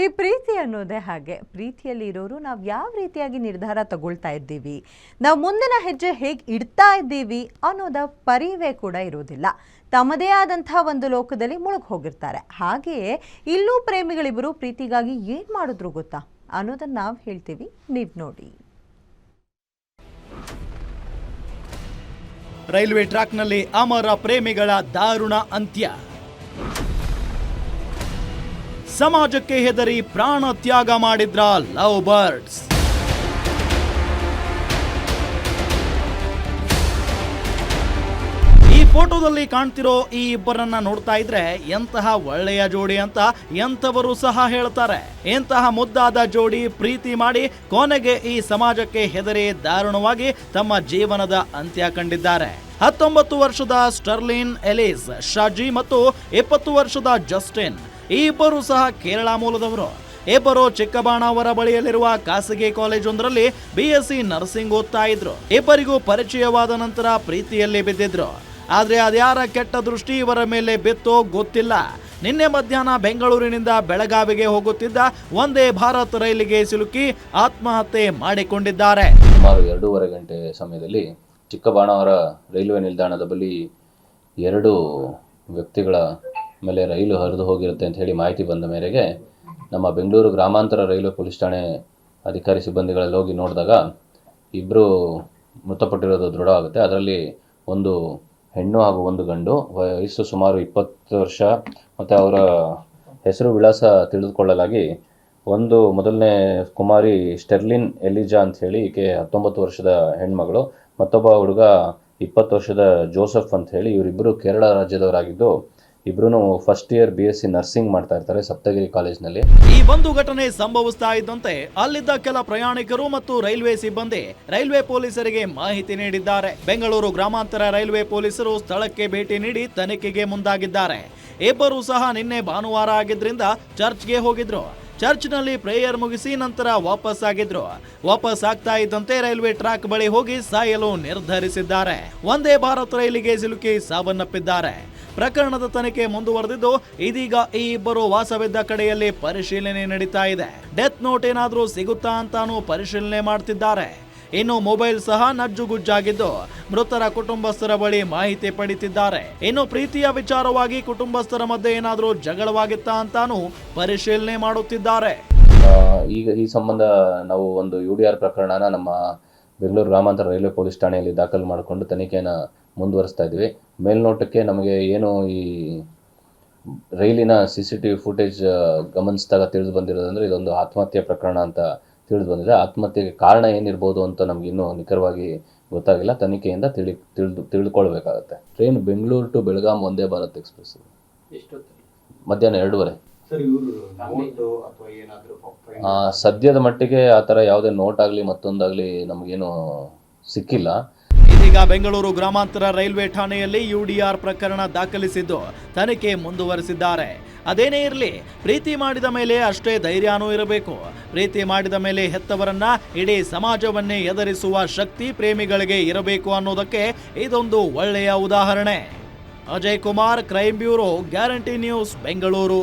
ಈ ಪ್ರೀತಿ ಅನ್ನೋದೇ ಹಾಗೆ. ಪ್ರೀತಿಯಲ್ಲಿ ಇರೋರು ನಾವು ಯಾವ ರೀತಿಯಾಗಿ ನಿರ್ಧಾರ ತಗೊಳ್ತಾ ಇದ್ದೀವಿ, ನಾವು ಮುಂದಿನ ಹೆಜ್ಜೆ ಹೇಗೆ ಇಡ್ತಾ ಇದ್ದೀವಿ ಅನ್ನೋದ ಪರಿವೇ ಕೂಡ ಇರೋದಿಲ್ಲ. ತಮ್ಮದೇ ಆದಂಥ ಒಂದು ಲೋಕದಲ್ಲಿ ಮುಳುಗಿ ಹೋಗಿರ್ತಾರೆ. ಹಾಗೆಯೇ ಇಲ್ಲೂ ಪ್ರೇಮಿಗಳಿಬ್ಬರು ಪ್ರೀತಿಗಾಗಿ ಏನು ಮಾಡಿದ್ರು ಗೊತ್ತಾ? ಅನ್ನೋದನ್ನು ನಾವು ಹೇಳ್ತೀವಿ. ನೀವು ನೋಡಿ. ರೈಲ್ವೆ ಟ್ರ್ಯಾಕ್ನಲ್ಲಿ ಅಮರ ಪ್ರೇಮಿಗಳ ದಾರುಣ ಅಂತ್ಯ. ಸಮಾಜಕ್ಕೆ ಹೆದರಿ ಪ್ರಾಣ ತ್ಯಾಗ ಮಾಡಿದ್ರ ಲವ್ ಬರ್ಡ್ಸ್? ಈ ಫೋಟೋದಲ್ಲಿ ಕಾಣ್ತಿರೋ ಈ ಇಬ್ಬರನ್ನ ನೋಡ್ತಾ ಇದ್ರೆ ಎಂತಹ ಒಳ್ಳೆಯ ಜೋಡಿ ಅಂತ ಎಂಥವರು ಸಹ ಹೇಳ್ತಾರೆ. ಎಂತಹ ಮುದ್ದಾದ ಜೋಡಿ ಪ್ರೀತಿ ಮಾಡಿ ಕೊನೆಗೆ ಈ ಸಮಾಜಕ್ಕೆ ಹೆದರಿ ದಾರುಣವಾಗಿ ತಮ್ಮ ಜೀವನದ ಅಂತ್ಯ ಕಂಡಿದ್ದಾರೆ. ಹತ್ತೊಂಬತ್ತು ವರ್ಷದ ಸ್ಟರ್ಲಿನ್ ಎಲಿಸ್, ಶಾಜಿ ಮತ್ತು ಇಪ್ಪತ್ತು ವರ್ಷದ ಜಸ್ಟಿನ್ ಈ ಇಬ್ಬರು ಸಹ ಕೇರಳ ಮೂಲದವರು. ಇಬ್ಬರು ಚಿಕ್ಕಬಾಣಾವರ ಬಳಿಯಲ್ಲಿರುವ ಖಾಸಗಿ ಕಾಲೇಜೊಂದರಲ್ಲಿ ಬಿಎಸ್ಸಿ ನರ್ಸಿಂಗ್ ಓದ್ತಾ ಇದ್ರು. ಇಬ್ಬರಿಗೂ ಪರಿಚಯವಾದ ನಂತರ ಪ್ರೀತಿಯಲ್ಲಿ ಬಿದ್ದಿದ್ರು. ಆದರೆ ಅದ್ಯಾರ ಕೆಟ್ಟ ದೃಷ್ಟಿ ಇವರ ಮೇಲೆ ಬಿತ್ತೋ ಗೊತ್ತಿಲ್ಲ. ನಿನ್ನೆ ಮಧ್ಯಾಹ್ನ ಬೆಂಗಳೂರಿನಿಂದ ಬೆಳಗಾವಿಗೆ ಹೋಗುತ್ತಿದ್ದ ಒಂದೇ ಭಾರತ್ ರೈಲಿಗೆ ಸಿಲುಕಿ ಆತ್ಮಹತ್ಯೆ ಮಾಡಿಕೊಂಡಿದ್ದಾರೆ ಸುಮಾರು ಎರಡೂವರೆ ಗಂಟೆ ಸಮಯದಲ್ಲಿ ಚಿಕ್ಕಬಾಣವರ ರೈಲ್ವೆ ನಿಲ್ದಾಣದ ಬಳಿ ಎರಡು ವ್ಯಕ್ತಿಗಳ ಮೇಲೆ ರೈಲು ಹರಿದು ಹೋಗಿರುತ್ತೆ ಅಂತ ಹೇಳಿ ಮಾಹಿತಿ ಬಂದ ಮೇರೆಗೆ ನಮ್ಮ ಬೆಂಗಳೂರು ಗ್ರಾಮಾಂತರ ರೈಲ್ವೆ ಪೊಲೀಸ್ ಠಾಣೆ ಅಧಿಕಾರಿ ಸಿಬ್ಬಂದಿಗಳಲ್ಲಿ ಹೋಗಿ ನೋಡಿದಾಗ ಇಬ್ಬರು ಮೃತಪಟ್ಟಿರೋದು ದೃಢವಾಗುತ್ತೆ ಅದರಲ್ಲಿ ಒಂದು ಹೆಣ್ಣು ಹಾಗೂ ಒಂದು ಗಂಡು. ವಯಸ್ಸು ಸುಮಾರು ಇಪ್ಪತ್ತು ವರ್ಷ. ಮತ್ತು ಅವರ ಹೆಸರು ವಿಳಾಸ ತಿಳಿದುಕೊಳ್ಳಲಾಗಿ ಒಂದು ಮೊದಲನೇ ಕುಮಾರಿ ಸ್ಟೆರ್ಲಿನ್ ಎಲಿಜಾ ಅಂತ ಹೇಳಿ ಈಕೆ ಹತ್ತೊಂಬತ್ತು ವರ್ಷದ ಹೆಣ್ಮಗಳು. ಮತ್ತೊಬ್ಬ ಹುಡುಗ ಇಪ್ಪತ್ತು ವರ್ಷದ ಜೋಸೆಫ್ ಅಂತ ಹೇಳಿ ಇವರಿಬ್ಬರು ಕೇರಳ ರಾಜ್ಯದವರಾಗಿದ್ದು ಇಬ್ಬರೂ first year B S C nursing ಮಾಡ್ತಾ ಇರ್ತಾರೆ ಸಪ್ತಗಿರಿ ಕಾಲೇಜ್ನಲ್ಲಿ ಈ ಒಂದು ಘಟನೆ ಸಂಭವಿಸ್ತಾ ಇದ್ದಂತೆ ಅಲ್ಲಿದ್ದ ಕೆಲ ಪ್ರಯಾಣಿಕರು ಮತ್ತು ರೈಲ್ವೆ ಸಿಬ್ಬಂದಿ ರೈಲ್ವೆ ಪೊಲೀಸರಿಗೆ ಮಾಹಿತಿ ನೀಡಿದ್ದಾರೆ. ಬೆಂಗಳೂರು ಗ್ರಾಮಾಂತರ ರೈಲ್ವೆ ಪೊಲೀಸರು ಸ್ಥಳಕ್ಕೆ ಭೇಟಿ ನೀಡಿ ತನಿಖೆಗೆ ಮುಂದಾಗಿದ್ದಾರೆ. ಇಬ್ಬರು ಸಹ ನಿನ್ನೆ ಭಾನುವಾರ ಆಗಿದ್ರಿಂದ ಚರ್ಚ್ಗೆ ಹೋಗಿದ್ರು. ಚರ್ಚ್ನಲ್ಲಿ ಪ್ರೇಯರ್ ಮುಗಿಸಿ ನಂತರ ವಾಪಸ್ ಆಗಿದ್ರು. ವಾಪಸ್ ಆಗ್ತಾ ಇದ್ದಂತೆ ರೈಲ್ವೆ ಟ್ರ್ಯಾಕ್ ಬಳಿ ಹೋಗಿ ಸಾಯಲು ನಿರ್ಧರಿಸಿದ್ದಾರೆ. ಒಂದೇ ಭಾರತ್ ರೈಲಿಗೆ ಸಿಲುಕಿ ಸಾವನ್ನಪ್ಪಿದ್ದಾರೆ. ಪ್ರಕರಣದ ತನಿಖೆ ಮುಂದುವರೆದಿದ್ದು, ಇದೀಗ ಈ ಇಬ್ಬರು ವಾಸವಿದ್ದ ಕಡೆಯಲ್ಲಿ ಪರಿಶೀಲನೆ ನಡೀತಾ ಇದೆ. ಡೆತ್ ನೋಟ್ ಏನಾದರೂ ಸಿಗುತ್ತಾ ಅಂತಾನೂ ಪರಿಶೀಲನೆ ಮಾಡ್ತಿದ್ದಾರೆ. ಇನ್ನು ಮೊಬೈಲ್ ಸಹ ನಜ್ಜುಗುಜ್ಜಾಗಿದ್ದು, ಮೃತರ ಕುಟುಂಬಸ್ಥರ ಬಳಿ ಮಾಹಿತಿ ಪಡಿತಿದ್ದಾರೆ. ಇನ್ನು ಪ್ರೀತಿಯ ವಿಚಾರವಾಗಿ ಕುಟುಂಬಸ್ಥರ ಮಧ್ಯೆ ಏನಾದರೂ ಜಗಳವಾಗಿತ್ತಾ ಅಂತಾನೂ ಪರಿಶೀಲನೆ ಮಾಡುತ್ತಿದ್ದಾರೆ. ಈಗ ಈ ಸಂಬಂಧ ನಾವು ಒಂದು ಯು ಡಿ ಆರ್ ಪ್ರಕರಣನ ನಮ್ಮ ಬೆಂಗಳೂರು ಗ್ರಾಮಾಂತರ ರೈಲ್ವೆ ಪೊಲೀಸ್ ಠಾಣೆಯಲ್ಲಿ ದಾಖಲು ಮಾಡಿಕೊಂಡು ತನಿಖೆಯನ್ನು ಮುಂದುವರಿಸ್ತಾ ಇದ್ದೀವಿ ಮೇಲ್ನೋಟಕ್ಕೆ ನಮಗೆ ಏನು ಈ ರೈಲಿನ C C T V footage ಗಮನಿಸಿದಾಗ ತಿಳಿದು ಬಂದಿರೋದಂದರೆ ಇದೊಂದು ಆತ್ಮಹತ್ಯೆ ಪ್ರಕರಣ ಅಂತ ತಿಳಿದು ಬಂದಿದೆ. ಆತ್ಮಹತ್ಯೆಗೆ ಕಾರಣ ಏನಿರ್ಬೋದು ಅಂತ ನಮ್ಗೆ ಇನ್ನೂ ನಿಖರವಾಗಿ ಗೊತ್ತಾಗಿಲ್ಲ. ತನಿಖೆಯಿಂದ ತಿಳಿ ತಿಳಿದು ತಿಳಿದುಕೊಳ್ಬೇಕಾಗತ್ತೆ ಟ್ರೈನ್ ಬೆಂಗಳೂರು ಟು ಬೆಳಗಾಂ ಒಂದೇ ಭಾರತ್ ಎಕ್ಸ್ಪ್ರೆಸ್. ಮಧ್ಯಾಹ್ನ ಎರಡೂವರೆ. ಸರ್ ಇವರು ನೋಟು ಅಥವಾ ಏನಾದರೂ ಆ, ಸದ್ಯದ ಮಟ್ಟಿಗೆ ಆ ಥರ ಯಾವುದೇ ನೋಟ್ ಆಗಲಿ ಮತ್ತೊಂದಾಗಲಿ ನಮಗೇನು ಸಿಕ್ಕಿಲ್ಲ. ಇದೀಗ ಬೆಂಗಳೂರು ಗ್ರಾಮಾಂತರ ರೈಲ್ವೆ ಠಾಣೆಯಲ್ಲಿ ಯುಡಿಆರ್ ಪ್ರಕರಣ ದಾಖಲಿಸಿದ್ದು ತನಿಖೆ ಮುಂದುವರೆಸಿದ್ದಾರೆ. ಅದೇನೇ ಇರಲಿ ಪ್ರೀತಿ ಮಾಡಿದ ಮೇಲೆ ಅಷ್ಟೇ ಧೈರ್ಯನೂ ಇರಬೇಕು. ಪ್ರೀತಿ ಮಾಡಿದ ಮೇಲೆ ಹೆತ್ತವರನ್ನ ಇಡೀ ಸಮಾಜವನ್ನೇ ಎದುರಿಸುವ ಶಕ್ತಿ ಪ್ರೇಮಿಗಳಿಗೆ ಇರಬೇಕು ಅನ್ನೋದಕ್ಕೆ ಇದೊಂದು ಒಳ್ಳೆಯ ಉದಾಹರಣೆ. Ajay Kumar crime bureau guarantee news Bengaluru.